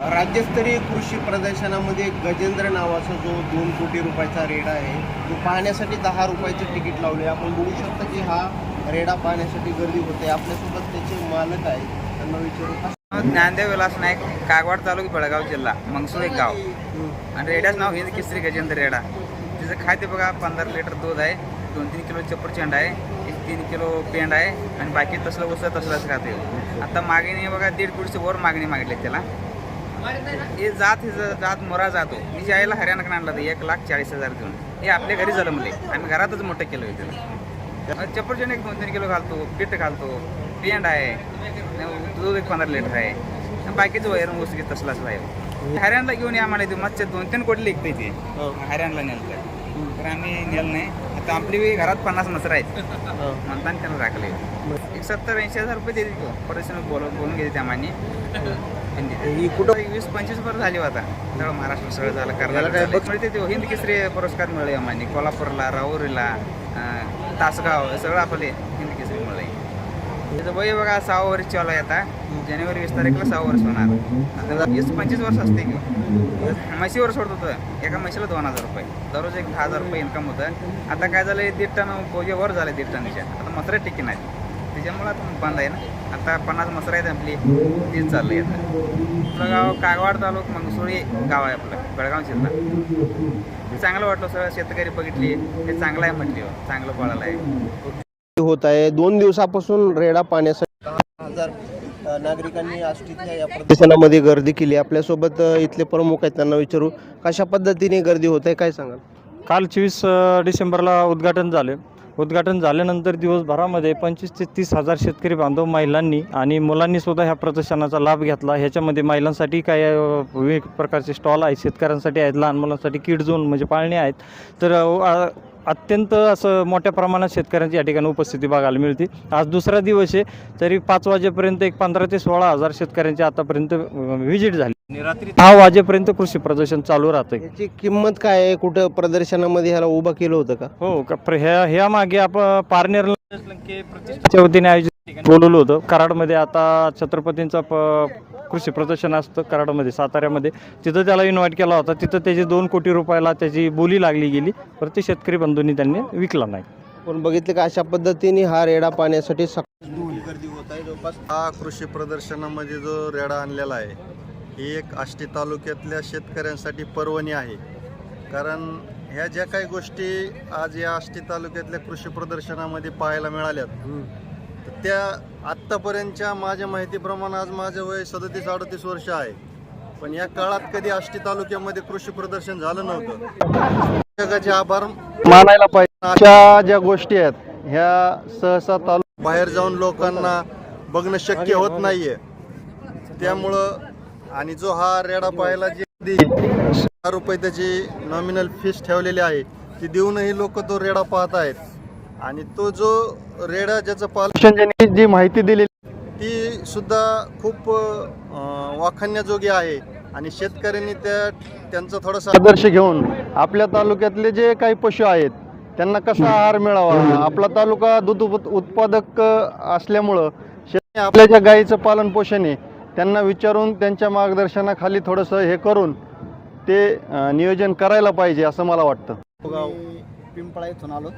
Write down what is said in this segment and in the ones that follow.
राज्यस्तरीय कृषी प्रदर्शनामध्ये गजेंद्र नावाचा जो दोन कोटी रुपयाचा रेडा आहे तो पाहण्यासाठी दहा रुपयाचं तिकीट लावले आपण बघू शकता की हा रेडा पाहण्यासाठी गर्दी होते. आपल्यासोबत त्याचे मालक आहेत. त्यांना विचारू ज्ञानदेव विलास नाईक कागवाड तालुका बेळगाव जिल्हा मंगसूर एक गाव. आणि रेड्याचं नाव हिंद केसरी गजेंद्र रेडा. तिचं खाद्य बघा पंधरा लिटर दूध आहे दोन तीन किलो चप्परचंड आहे एक तीन किलो पेंड आहे आणि बाकी तसलं उसं तसलंच खाते. आता मागणी बघा दीड कोटीची वर मागणी मागितली त्याला. हे जात हे जात मोरा जातो. मी ज्या यायला हरियाणाकडे आणला होता एक लाख चाळीस हजार देऊन. हे आपल्या घरी जन्मले. आम्ही घरातच मोठं केलं होतं. चप्परचंड एक दोन तीन किलो घालतो पीठ घालतो पेंड आहे दूध एक पंधरा लिटर आहे. बाकीचं वैरण ऊस घेत तसलाच आहे हरियाणला घेऊन या ते मच्छर दोन तीन कोटी लिखते ते. हरियाणला नेलं तर आम्ही नेलं नाही. आता आपली घरात पन्नास मसर आहेत. म्हणताना त्याला राखले एक सत्तर ऐंशी हजार रुपये देते तो. परिश्रम बोल बोलून घेते त्या मान्य ही कुठं वीस पंचवीस वर्ष झाली होता सगळं महाराष्ट्र सगळं झालं कर्नाटक. मिळते ते हिंद केसरी पुरस्कार मिळले आम्हाला कोल्हापूरला राहुरीला तासगाव हे सगळं आपले हिंद त्याचं वय बघा सहा वर्ष चालू आहे आता. जानेवारी वीस तारीखला सहा वर्ष होणार. आता वीस पंचवीस वर्ष असते की. म्हशीवर सोडत होतं. एका म्हशीला दोन हजार रुपये. दररोज एक दहा हजार रुपये इन्कम होतं. आता काय झालं दीड टन पोजेवर झालं दीड टनच्या आता मसरे टिकी नाही त्याच्यामुळे आता बंद आहे ना. आता पन्नास मसरं आहेत आपली. तीच चालली आता. आपलं गाव कागवाड तालुक मंगसुळी गाव आहे आपलं. बेळगाव जिल्हा. चांगलं वाटलं सगळं. शेतकरी बघितली. हे चांगलं आहे म्हटली चांगलं पळालं आहे. होत आहे. दोन दिवसापासून रेडा पाहण्यासाठी दहा हजार नागरिकांनी आष्टीतल्या या प्रदर्शनामध्ये गर्दी केली. आपल्यासोबत इथले प्रमुख आहेत त्यांना विचारू. कशा पद्धतीने गर्दी होत आहे काय सांगाल? काल चोवीस डिसेंबरला उद्घाटन झाले. उद्घाटन झाल्यानंतर दिवसभरामध्ये पंचवीस ते तीस हजार शेतकरी बांधव महिलांनी आणि मुलांनी सुद्धा ह्या प्रदर्शनाचा लाभ घेतला. ह्याच्यामध्ये महिलांसाठी काय विविध प्रकारचे स्टॉल आहेत शेतकऱ्यांसाठी आहेत लहान मुलांसाठी किड झोन म्हणजे पाळणे आहेत. तर अत्यंत असं मोठ्या प्रमाणात शेतकऱ्यांची या ठिकाणी उपस्थिती बघायला मिळते. आज दुसरा दिवस आहे तरी पाच वाजेपर्यंत एक पंधरा ते सोळा हजार शेतकऱ्यांची आतापर्यंत व्हिजिट झाली. रात्री दहा वाजेपर्यंत कृषी प्रदर्शन चालू राहतं याची किंमत काय आहे? कुठं प्रदर्शनामध्ये ह्याला उभं केलं होतं का? हो का प्र- ह्या ह्या मागे आपण पारनेर प्रतिष्ठाच्या वतीने आयोजित बोलवलं होतं. कराडमध्ये आता छत्रपतींचा प कृषी प्रदर्शन असतं कराडमध्ये साताऱ्यामध्ये. तिथं त्याला इन्व्हाइट केला होता. तिथं त्याची दोन कोटी रुपयाला त्याची बोली लागली गेली. तर ते शेतकरी बंधूंनी त्यांनी विकला नाही. पण बघितलं का अशा पद्धतीने हा रेडा पाहण्यासाठी सकाळी गर्दी होत आहे जवळपास. हा कृषी प्रदर्शनामध्ये जो रेडा आणलेला आहे ही एक आष्टी तालुक्यातल्या शेतकऱ्यांसाठी पर्वणी आहे. कारण ह्या ज्या काही गोष्टी आज या आष्टी तालुक्यातल्या कृषी प्रदर्शनामध्ये पाहायला मिळाल्यात तर त्या आत्तापर्यंतच्या माझ्या माहितीप्रमाणे आज माझं वय सदतीस अडतीस वर्ष आहे. पण या काळात कधी आष्टी तालुक्यामध्ये कृषी प्रदर्शन झालं नव्हतं. जगाचे आभार. मानायला पाहिजे. अशा ज्या गोष्टी आहेत ह्या सहसा तालुक्यात बाहेर जाऊन लोकांना बघणं शक्य होत नाहीये. त्यामुळं आणि जो हा रेडा पाहायला जे रुपये त्याची नॉमिनल फीस ठेवलेली आहे ती देऊनही लोक तो रेडा पाहत आहेत. आणि तो जो रेडा ज्याचं पालन ज्यांनी जी माहिती दिलेली ती सुद्धा खूप अं, वाखाणण्याजोगी आहे. आणि शेतकऱ्यांनी त्या त्यांचा थोडासा आदर्श घेऊन आपल्या तालुक्यातले जे काही पशु आहेत त्यांना कसा आहार मिळावा? आपला तालुका दूध उप- उत्पादक अ, असल्यामुळं शेतकरी आपल्या ज्या गायीचं पालन पोषण आहे त्यांना विचारून त्यांच्या मार्गदर्शनाखाली थोडंसं हे करून ते अ, नियोजन करायला पाहिजे असं मला वाटतं. पिंपळा इथून आलो.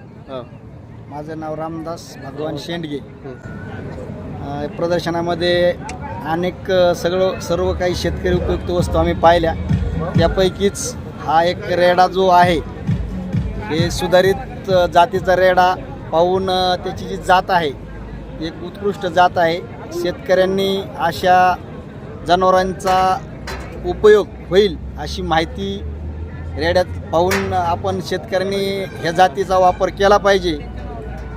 माझं नाव रामदास भगवान शेंडगे. अ, प्रदर्शनामध्ये अनेक अ, सगळं सर्व काही शेतकरी उपयुक्त वस्तू आम्ही पाहिल्या. त्यापैकीच हा एक रेडा जो आहे हे सुधारित अ, जातीचा रेडा पाहून अ, त्याची जी जात आहे एक उत्कृष्ट जात आहे. शेतकऱ्यांनी अशा जनावरांचा उपयोग होईल अशी माहिती रेड्यात पाहून आपण शेतकऱ्यांनी ह्या जातीचा वापर केला पाहिजे.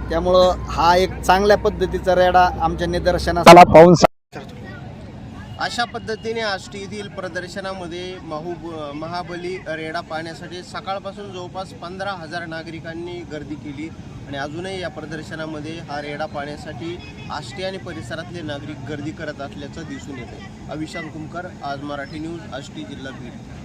त्यामुळं हा एक चांगल्या पद्धतीचा रेडा आमच्या निदर्शनास आला पाहून अशा पद्धतीने आष्टी येथील प्रदर्शनामध्ये माहूब महाबली रेडा पाहण्यासाठी सकाळपासून जवळपास पंधरा हजार नागरिकांनी गर्दी केली आणि अजूनही या प्रदर्शनामध्ये हा रेडा पाहण्यासाठी आष्टी आणि परिसरातले नागरिक गर्दी करत असल्याचं दिसून येते अविशांत कुमकर आज मराठी न्यूज आष्टी जिल्हा बीड.